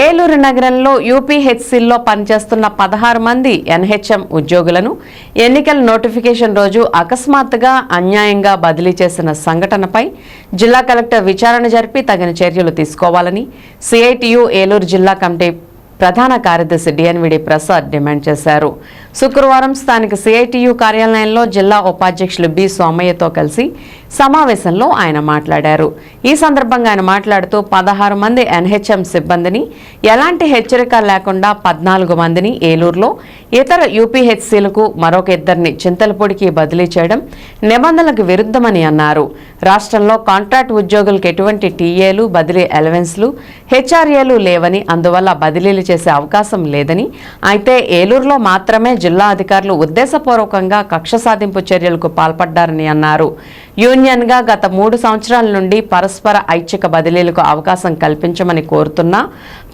ఏలూరు నగరంలో యూపీహెచ్సిల్లో పనిచేస్తున్న పదహారు మంది ఎన్హెచ్ఎం ఉద్యోగులను ఎన్నికల నోటిఫికేషన్ రోజు అకస్మాత్తుగా అన్యాయంగా బదిలీ చేసిన సంఘటనపై జిల్లా కలెక్టర్ విచారణ జరిపి తగిన చర్యలు తీసుకోవాలని సిఐటియు ఏలూరు జిల్లా కమిటీ ప్రధాన కార్యదర్శి డిఎన్విడి ప్రసాద్ డిమాండ్ చేశారు. శుక్రవారం స్థానిక సిఐటియు కార్యాలయంలో జిల్లా ఉపాధ్యక్షులు బి సోమయ్యతో కలిసి సమావేశంలో ఆయన మాట్లాడారు. ఈ సందర్భంగా ఆయన మాట్లాడుతూ పదహారు మంది ఎన్హెచ్ఎం సిబ్బందిని ఎలాంటి హెచ్చరిక లేకుండా పద్నాలుగు మందిని ఏలూరులో ఇతర యూపీహెచ్సీలకు మరొక ఇద్దరిని చింతలపూడికి బదిలీ చేయడం నిబంధనలకు విరుద్ధమని అన్నారు. రాష్ట్రంలో కాంట్రాక్ట్ ఉద్యోగులకు ఎటువంటి టీఏలు బదిలీ అలవెన్స్లు హెచ్ఆర్ఏలు లేవని అందువల్ల బదిలీలు చేసే అవకాశం లేదని. అయితే ఏలూరులో మాత్రమే జిల్లా అధికారులు ఉద్దేశపూర్వకంగా కక్ష సాధింపు చర్యలకు పాల్పడ్డారని అన్నారు. యూనియన్గా గత మూడు సంవత్సరాల నుండి పరస్పర ఐచ్ఛిక బదిలీలకు అవకాశం కల్పించమని కోరుతున్నా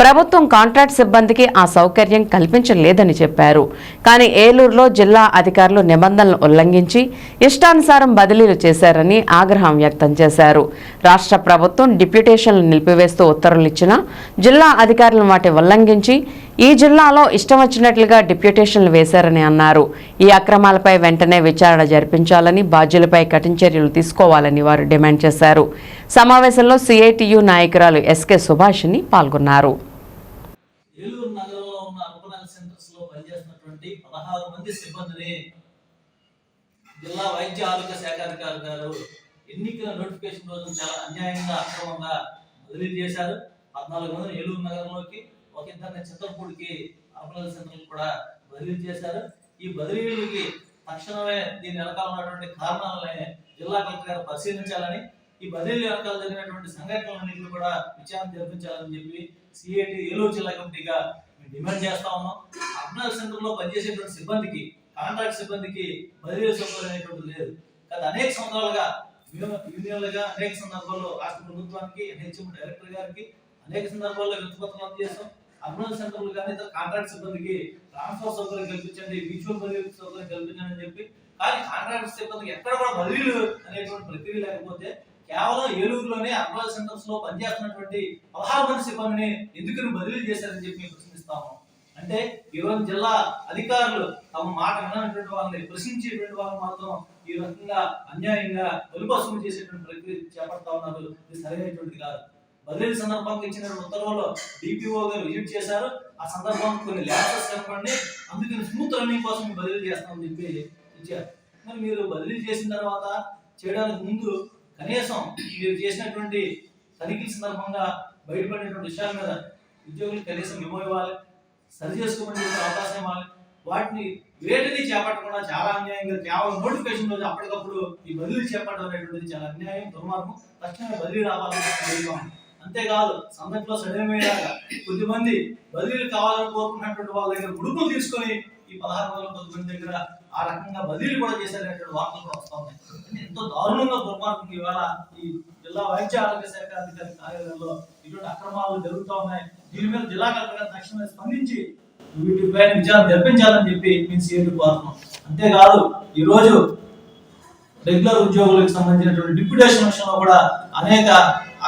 ప్రభుత్వం కాంట్రాక్ట్ సిబ్బందికి ఆ సౌకర్యం కల్పించలేదని చెప్పారు. కానీ ఏలూరులో జిల్లా అధికారులు నిబంధనలు ఉల్లంఘించి ఇష్టానుసారం బదిలీలు చేశారని ఆగ్రహం వ్యక్తం చేశారు. రాష్ట్ర ప్రభుత్వం డిప్యూటేషన్లు నిలిపివేస్తూ ఉత్తర్వులు ఇచ్చినా జిల్లా అధికారులు వాటి ఉల్లంఘించి ఈ జిల్లాలో ఇష్టం వచ్చినట్లుగా డిప్యూటేషన్లు వేశారని అన్నారు. ఈ అక్రమాలపై వెంటనే విచారణ జరిపించాలని బాధ్యులపై కఠిన చర్యలు తీసుకోవాలని వారు డిమాండ్ చేశారు. సమావేశంలో సిఐటియు నాయకురాలు ఎస్కే సుభాషిని పాల్గొన్నారు. ఏలూరు నగరంలో ఉన్న అర్బన్ సెంటర్స్లో పనిచేస్తున్నటువంటి పదహారు మంది సిబ్బందిని జిల్లా వైద్య ఆరోగ్య శాఖ అధికారి గారు ఎన్నికల నోటిఫికేషన్ రోజు చాలా అన్యాయంగా అక్రమంగా బదిలీ చేశారు. పద్నాలుగు మంది ఏలూరు నగరంలోకి ఒక ఇద్దరిని చిత్తపూడికి అర్బన్ సెంటర్ కూడా బదిలీ చేశారు. ఈ బదిలీలకి తక్షణమే దీని వెనకాల ఉన్నటువంటి కారణాలనే జిల్లా కలెక్టర్ గారు పరిశీలించాలని ఈ బదిలీ వెనకాల జరిగినటువంటి సంఘటనలన్నింటినీ కూడా విచారణ జరిపించాలని చెప్పి సిఐటి ఏలూరు జిల్లా కమిటీగా మేము డిమాండ్ చేస్తా ఉన్నాం. అర్నల్ సెంటర్లో పనిచేసేటువంటి సిబ్బందికి కాంట్రాక్ట్ సిబ్బందికి బదిలీ సౌకర్యం అనేటువంటి లేదు. గత అనేక సంవత్సరాలుగా యూనియన్లుగా అనేక సందర్భాల్లో రాష్ట్ర ప్రభుత్వానికి హెచ్ఎం డైరెక్టర్ గారికి అనేక సందర్భాల్లో వినతిపత్రాలు అందజేస్తాం అర్బన్ సెంటర్లు కానీ కాంట్రాక్ట్ సిబ్బందికి ట్రాన్స్ఫర్ సౌకర్యం కల్పించండి మ్యూచువల్ బదిలీ సౌకర్యం కల్పించండి అని చెప్పి కానీ కాంట్రాక్ట్ సిబ్బందికి ఎక్కడ కూడా బదిలీలు అనేటువంటి ప్రక్రియ లేకపోతే కేవలం ఏలూరులోనే అర్బల్ సెంటర్స్లో పనిచేస్తున్నటువంటి పదహారు మంది సిబ్బందిని ఎందుకు బదిలీ చేశారని చెప్పి మేము ప్రశ్నిస్తాము అంటే ఈరోజు జిల్లా అధికారులు తమ మాట వినటువంటి వాళ్ళని ప్రశ్నించేటువంటి వాళ్ళు మాత్రం ఈ రకంగా అన్యాయంగా బలిపసులు చేసేటువంటి ప్రక్రియ చేపడతా ఉన్నారు. ఇది సరైనటువంటిది కాదు. బదిలీ సందర్భంగా ఇచ్చిన ఉత్తర్వులు డిపిఓ గారు విజిట్ చేశారు. ఆ సందర్భంగా కొన్ని ల్యాబ్సెస్ చెప్పండి అందుకని స్మూత్ రన్నింగ్ కోసం బదిలీ చేస్తామని చెప్పి ఇచ్చారు. మరి మీరు బదిలీ చేసిన తర్వాత చేయడానికి ముందు కనీసం మీరు చేసినటువంటి తనిఖీల సందర్భంగా బయటపడినటువంటి విషయాల మీద ఉద్యోగులు కనీసం మెమో ఇవ్వాలి సరి చేసుకోమని అవకాశం ఇవ్వాలి. వాటిని వేటిని చేపట్టకుండా చాలా అన్యాయంగా కేవలం నోటిఫికేషన్ రోజు అప్పటికప్పుడు ఈ బదిలీ చేపట్టడం అనేటువంటిది చాలా అన్యాయం దుర్మార్గం. తక్షణమే బదిలీ రావాలని అంతేకాదు అంతేకాదు సందట్లో సడమయ్యాక కొద్దిమంది బదిలీలు కావాలని కోరుకున్నటువంటి వాళ్ళ దగ్గర గుడుపులు తీసుకొని ఈ పదహారు వందల పదకొండు దగ్గర ఆ రకంగా బదిలీ కూడా చేశారనేటువంటి వార్తలు కూడా వస్తూ ఉన్నాయి. అంటే ఎంతో దారుణంగా దుర్మార్గం ఇవాళ ఈ జిల్లా వైద్య ఆరోగ్య శాఖ అధికారి కార్యాలయంలో ఇటువంటి అక్రమాలు జరుగుతూ ఉన్నాయి. దీని మీద జిల్లా కలెక్టర్ తక్షణమే స్పందించి వీటిపై విచారణ జరిపించాలని చెప్పి మేము సీఎం కోరుతున్నాం. అంతేకాదు ఈ రోజు రెగ్యులర్ ఉద్యోగులకు సంబంధించినటువంటి డిప్యూటేషన్ విషయంలో కూడా అనేక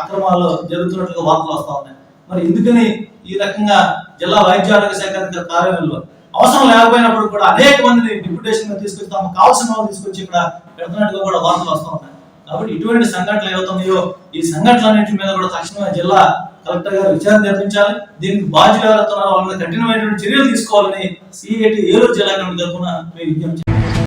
అక్రమాలు జరుగుతున్నట్లుగా వార్తలు వస్తూ ఉన్నాయి. మరి ఎందుకని ఈ రకంగా జిల్లా వైద్య ఆరోగ్య శాఖ అధికారి కార్యాలయంలో అవసరం లేకపోయినప్పుడు కూడా అనేక మందిని డిప్యుటేషన్గా తీసుకొచ్చి తమకు కావాల్సిన వాళ్ళు తీసుకొచ్చి ఇక్కడ పెడుతున్నట్టుగా కూడా వార్తలు వస్తూ ఉన్నాయి. కాబట్టి ఇటువంటి సంఘటనలు ఏవైతున్నాయో ఈ సంఘటనలన్నింటి మీద కూడా తక్షణమే జిల్లా కలెక్టర్ గారు విచారణ జరిపించాలి. దీనికి బాధ్యులు ఎవరుతున్నారో వాళ్ళ కఠినమైనటువంటి చర్యలు తీసుకోవాలని సిఐటి ఏలూరు జిల్లా కమిటీ తరఫున మేము విజ్ఞప్తి